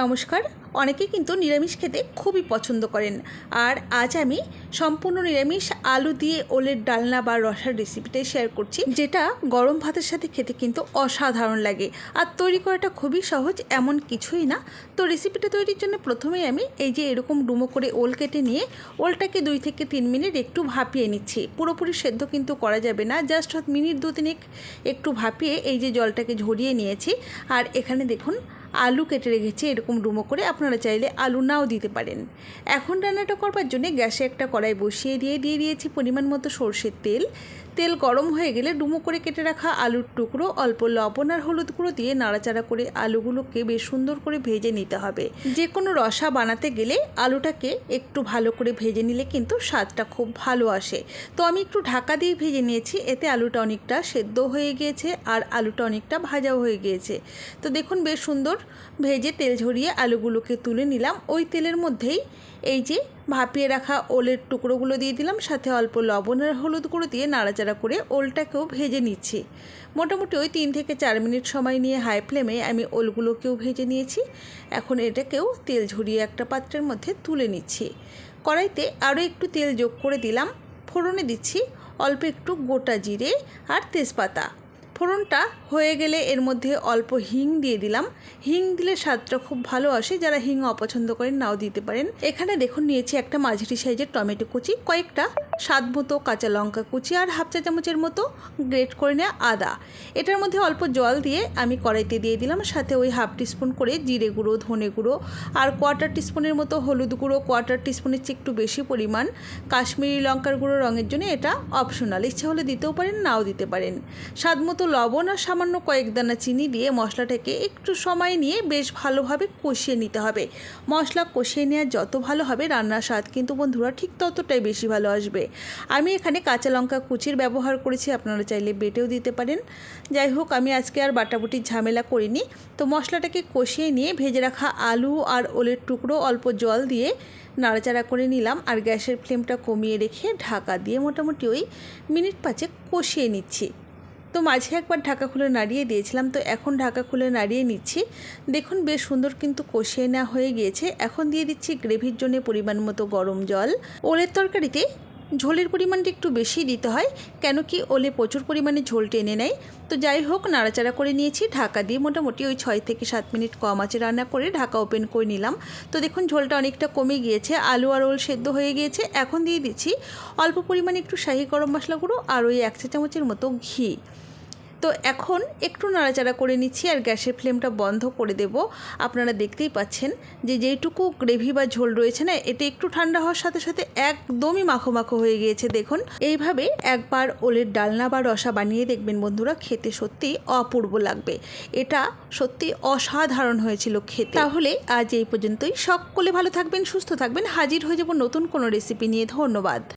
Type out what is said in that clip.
নমস্কার। অনেকে কিন্তু নিরামিষ খেতে খুবই পছন্দ করেন। আর আজ আমি সম্পূর্ণ নিরামিষ আলু দিয়ে ওলের ডালনা বা রসার রেসিপিটাই শেয়ার করছি, যেটা গরম ভাতের সাথে খেতে কিন্তু অসাধারণ লাগে। আর তৈরি করাটা খুবই সহজ, এমন কিছুই না। তো রেসিপিটা তৈরির জন্য প্রথমেই আমি এই যে এরকম ডুমো করে ওল কেটে নিয়ে ওলটাকে দুই থেকে তিন মিনিট একটু ভাপিয়ে নিচ্ছি। পুরোপুরি সেদ্ধ কিন্তু করা যাবে না জাস্ট মিনিট দু তিনেক একটু ভাপিয়ে এই যে জলটাকে ঝরিয়ে নিয়েছি। আর এখানে দেখুন আলু কেটে রেখেছি এরকম ডুমো করে আপনারা চাইলে আলু নাও দিতে পারেন। এখন রান্নাটা করবার জন্য গ্যাসে একটা কড়াই বসিয়ে দিয়ে দিয়ে দিয়েছি পরিমাণ মতো সর্ষের তেল। তেল গরম হয়ে গেলে ডুমো করে কেটে রাখা আলুর টুকরো, অল্প লবণ আর হলুদ গুঁড়ো দিয়ে নাড়াচাড়া করে আলুগুলোকে বেশ সুন্দর করে ভেজে নিতে হবে। যে কোনো রসা বানাতে গেলে আলুটাকে একটু ভালো করে ভেজে নিলে কিন্তু স্বাদটা খুব ভালো আসে। তো আমি একটু ঢাকা দিয়ে ভেজে নিয়েছি, এতে আলুটা অনেকটা সেদ্ধ হয়ে গিয়েছে আর আলুটা অনেকটা ভাজাও হয়ে গিয়েছে। তো দেখুন বেশ সুন্দর ভেজে তেল ঝরিয়ে আলুগুলোকে তুলে নিলাম। ওই তেলের মধ্যেই এই যে ভাপিয়ে রাখা ওলের টুকরোগুলো দিয়ে দিলাম, সাথে অল্প লবণ আর হলুদ গুঁড়ো দিয়ে নাড়াচাড়া করে ওলটাকেও ভেজে নিচ্ছি। মোটামুটি ওই তিন থেকে চার মিনিট সময় নিয়ে হাই ফ্লেমে আমি ওলগুলোকেও ভেজে নিয়েছি। এখন এটাকেও তেল ঝরিয়ে একটা পাত্রের মধ্যে তুলে নিচ্ছি। কড়াইতে আরও একটু তেল যোগ করে দিলাম। ফোড়নে দিচ্ছি অল্প একটু গোটা জিরে আর তেজপাতা। ফোড়নটা হয়ে গেলে এর মধ্যে অল্প হিং দিয়ে দিলাম। হিং দিলে স্বাদটা খুব ভালো আসে, যারা হিং অপছন্দ করেন নাও দিতে পারেন। এখানে দেখুন, নিয়েছি একটা মাঝারি সাইজের টমেটো কুচি, কয়েকটা স্বাদ মতো কাঁচা লঙ্কা কুচি আর হাফ চা চামচের মতো গ্রেট করে নেওয়া আদা। এটার মধ্যে অল্প জল দিয়ে আমি কড়াইতে দিয়ে দিলাম, সাথে ওই হাফ টিস্পুন করে জিরে গুঁড়ো, ধনে গুঁড়ো আর কোয়ার্টার টিস্পুনের মতো হলুদ গুঁড়ো কোয়ার্টার টিস্পুনের চেয়ে একটু বেশি পরিমাণ কাশ্মীরি লঙ্কার গুঁড়ো রঙের জন্য এটা অপশনাল ইচ্ছা হলে দিতেও পারেন, নাও দিতে পারেন। স্বাদ মতো লবণ আর সামান্য কয়েক দানা চিনি দিয়ে মশলাটাকে একটু সময় নিয়ে বেশ ভালোভাবে কষিয়ে নিতে হবে। মশলা কষিয়ে নেওয়া যত ভালো হবে রান্নার স্বাদ কিন্তু বন্ধুরা ঠিক ততটাই বেশি ভালো আসবে। আমি এখানে কাঁচা লঙ্কা কুচির ব্যবহার করেছি, আপনারা চাইলে বেটেও দিতে পারেন। যাই হোক, আমি আজকে আর বাটাবুটির ঝামেলা করিনি। তো মশলাটাকে কষিয়ে নিয়ে ভেজে রাখা আলু আর ওলের টুকরো অল্প জল দিয়ে নাড়াচাড়া করে নিলাম আর গ্যাসের ফ্লেমটা কমিয়ে রেখে ঢাকা দিয়ে মোটামুটি ওই মিনিট পাঁচে কষিয়ে নিচ্ছি। তো মাঝে একবার ঢাকা খুলে নাড়িয়ে দিয়েছিলাম, তো এখন ঢাকা খুলে নাড়িয়ে নিচ্ছি। দেখুন বেশ সুন্দর কিন্তু কষিয়ে নেওয়া হয়ে গিয়েছে। এখন দিয়ে দিচ্ছি গ্রেভির জন্য পরিমাণ মতো গরম জল। ওলের তরকারিতে ঝোলের পরিমাণটা একটু বেশি দিতে হয়, কেন কি ওলে প্রচুর পরিমাণে ঝোল টেনে নেয়। তো যাই হোক, নাড়াচাড়া করে নিয়েছি, ঢাকা দিয়ে মোটামুটি ওই ছয় থেকে সাত মিনিট কম আছে রান্না করে ঢাকা ওপেন করে নিলাম। তো দেখুন, ঝোলটা অনেকটা কমে গিয়েছে, আলু আর ওল সেদ্ধ হয়ে গিয়েছে, এখন দিয়ে দিচ্ছি অল্প পরিমাণে একটু শাহি গরম মশলা গুঁড়ো আর ওই এক চা চামচের মতো ঘি। তো এখন একটু নাড়াচাড়া করে নিচ্ছি আর গ্যাসের ফ্লেমটা বন্ধ করে দেব। আপনারা দেখতেই পাচ্ছেন যে যেইটুকু গ্রেভি বা ঝোল রয়েছে না এটা একটু ঠান্ডা হওয়ার সাথে সাথে একদমই মাখো মাখো হয়ে গিয়েছে। দেখুন, এইভাবে একবার ওলের ডালনা বা রসা বানিয়ে দেখবেন বন্ধুরা, খেতে সত্যি অপূর্ব লাগবে। এটা সত্যি অসাধারণ হয়েছিল খেতে। তাহলে আজ এই পর্যন্তই। সকলে ভালো থাকবেন, সুস্থ থাকবেন। হাজির হয়ে যাব নতুন কোনো রেসিপি নিয়ে। ধন্যবাদ।